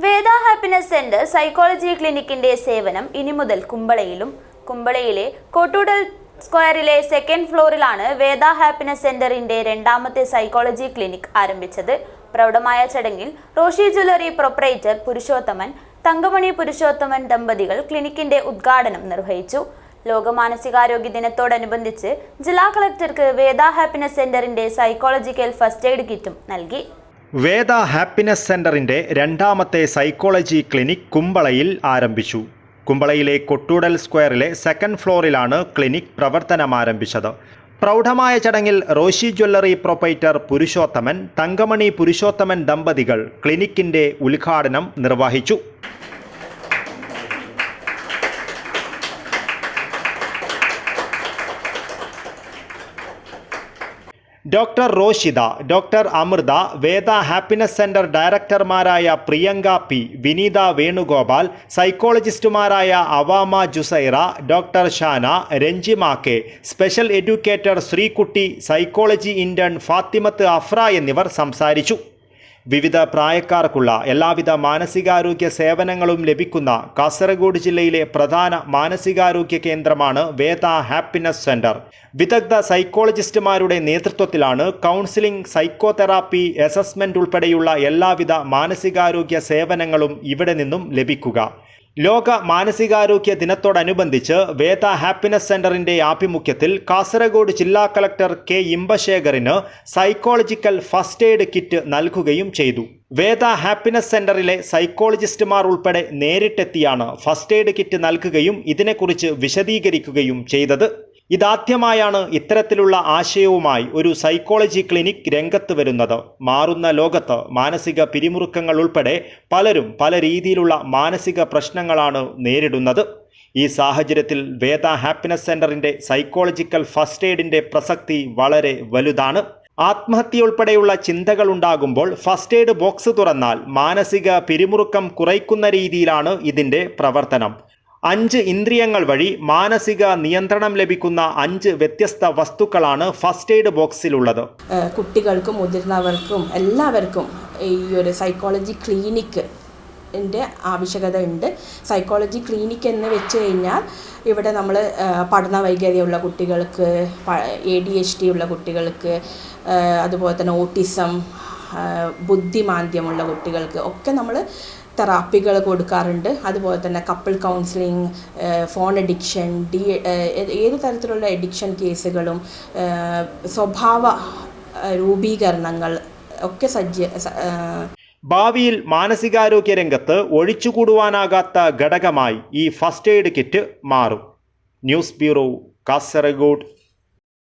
വേദ happiness centre psychology ക്ലിനിക്കിന്റെ സേവനം ഇനി മുതൽ കുമ്പളയിലും. കുമ്പളയിലെ കോട്ടൂടൽ സ്ക്വയറിലെ സെക്കൻഡ് ഫ്ലോറിലാണ് വേദ ഹാപ്പിനെസ് സെന്ററിന്റെ രണ്ടാമത്തെ സൈക്കോളജി ക്ലിനിക് ആരംഭിച്ചത്. പ്രൗഢമായ ചടങ്ങിൽ റോഷി ജ്വല്ലറി പ്രൊപ്പറേറ്റർ പുരുഷോത്തമൻ തങ്കമണി പുരുഷോത്തമൻ ദമ്പതികൾ ക്ലിനിക്കിന്റെ ഉദ്ഘാടനം നിർവഹിച്ചു. ലോക മാനസികാരോഗ്യ ദിനത്തോടനുബന്ധിച്ച് ജില്ലാ കളക്ടർക്ക് വേദ ഹാപ്പിനെസ് സെന്ററിന്റെ സൈക്കോളജിക്കൽ ഫസ്റ്റ് എയ്ഡ് കിറ്റും നൽകി. വേദ ഹാപ്പിനെസ് സെന്ററിന്റെ രണ്ടാമത്തെ സൈക്കോളജി ക്ലിനിക് കുമ്പളയിൽ ആരംഭിച്ചു. കുമ്പളയിലെ കൊട്ടൂടൽ സ്ക്വയറിലെ സെക്കൻഡ് ഫ്ലോറിലാണ് ക്ലിനിക് പ്രവർത്തനം ആരംഭിച്ചത് പ്രൗഢമായ ചടങ്ങിൽ റോഷി ജ്വല്ലറി പ്രൊപ്പൈറ്റർ പുരുഷോത്തമൻ തങ്കമണി പുരുഷോത്തമൻ ദമ്പതികൾ ക്ലിനിക്കിന്റെ ഉദ്ഘാടനം നിർവഹിച്ചു. Doctor Roshitha doctor Amrutha Veda happiness centre ഡയറക്ടർമാരായ Priyanka P Vineetha Venugopal സൈക്കോളജിസ്റ്റുമാരായ Avama Jusaira doctor Shana Ranjima K special educator Sreekutty psychology intern Fathimath Afra എന്നിവർ സംസാരിച്ചു. വിവിധ പ്രായക്കാർക്കുള്ള എല്ലാവിധ മാനസികാരോഗ്യ സേവനങ്ങളും ലഭിക്കുന്ന കാസർഗോഡ് ജില്ലയിലെ പ്രധാന മാനസികാരോഗ്യ കേന്ദ്രമാണ് വേദ ഹാപ്പിനെസ് സെന്റർ. വിദഗ്ധ സൈക്കോളജിസ്റ്റുമാരുടെ നേതൃത്വത്തിലാണ് കൗൺസിലിംഗ് സൈക്കോതെറാപ്പി അസസ്മെന്റ് ഉൾപ്പെടെയുള്ള എല്ലാവിധ മാനസികാരോഗ്യ സേവനങ്ങളും ഇവിടെ നിന്നും ലഭിക്കുക. ലോക മാനസികാരോഗ്യ ദിനത്തോടനുബന്ധിച്ച് വേദ ഹാപ്പിനെസ് സെന്ററിന്റെ ആഭിമുഖ്യത്തിൽ കാസർഗോഡ് ജില്ലാ കളക്ടർ കെ ഇമ്പശേഖറിന് സൈക്കോളജിക്കൽ ഫസ്റ്റ് എയ്ഡ് കിറ്റ് നൽകുകയും ചെയ്തു. വേദ ഹാപ്പിനെസ് സെന്ററിലെ സൈക്കോളജിസ്റ്റുമാർ ഉൾപ്പെടെ നേരിട്ടെത്തിയാണ് ഫസ്റ്റ് എയ്ഡ് കിറ്റ് നൽകുകയും ഇതിനെക്കുറിച്ച് വിശദീകരിക്കുകയും ചെയ്തത്. ഇതാദ്യമായാണ് ഇത്തരത്തിലുള്ള ആശയവുമായി ഒരു സൈക്കോളജി ക്ലിനിക് രംഗത്ത് വരുന്നത്. മാറുന്ന ലോകത്ത് മാനസിക പിരിമുറുക്കങ്ങൾ ഉൾപ്പെടെ പലരും പല രീതിയിലുള്ള മാനസിക പ്രശ്നങ്ങളാണ് നേരിടുന്നത്. ഈ സാഹചര്യത്തിൽ വേദ ഹാപ്പിനെസ് സെന്ററിന്റെ സൈക്കോളജിക്കൽ ഫസ്റ്റ് എയ്ഡിന്റെ പ്രസക്തി വളരെ വലുതാണ്. ആത്മഹത്യ ഉൾപ്പെടെയുള്ള ചിന്തകൾ ഉണ്ടാകുമ്പോൾ ഫസ്റ്റ് എയ്ഡ് ബോക്സ് തുറന്നാൽ മാനസിക പിരിമുറുക്കം കുറയ്ക്കുന്ന രീതിയിലാണ് ഇതിന്റെ പ്രവർത്തനം. അഞ്ച് ഇന്ദ്രിയങ്ങൾ വഴി മാനസിക നിയന്ത്രണം ലഭിക്കുന്ന അഞ്ച് വ്യത്യസ്ത വസ്തുക്കളാണ് ഫസ്റ്റ് എയ്ഡ് ബോക്സിലുള്ളത് കുട്ടികൾക്കും മുതിർന്നവർക്കും എല്ലാവർക്കും ഈ ഒരു സൈക്കോളജി ക്ലിനിക്ക് ആവശ്യകത ഉണ്ട് സൈക്കോളജി ക്ലിനിക്ക് എന്ന് വെച്ച് കഴിഞ്ഞാൽ ഇവിടെ നമ്മൾ പഠന വൈകല്യമുള്ള കുട്ടികൾക്ക് എ ഡി എച്ച് ഡി ഉള്ള കുട്ടികൾക്ക് അതുപോലെ തന്നെ ഓട്ടിസം ബുദ്ധിമാന്ദ്യമുള്ള കുട്ടികൾക്ക് ഒക്കെ നമ്മൾ തെറാപ്പികൾ കൊടുക്കാറുണ്ട്. അതുപോലെ തന്നെ couple counselling phone addiction D ഏത് തരത്തിലുള്ള എഡിക്ഷൻ കേസുകളും സ്വഭാവ രൂപീകരണങ്ങൾ ഒക്കെ സജ്ജ ഭാവിയിൽ മാനസികാരോഗ്യ രംഗത്ത് ഒഴിച്ചുകൂടുവാനാകാത്ത ഘടകമായി ഈ ഫസ്റ്റ് എയ്ഡ് കിറ്റ് മാറും. News bureau Kasaragod.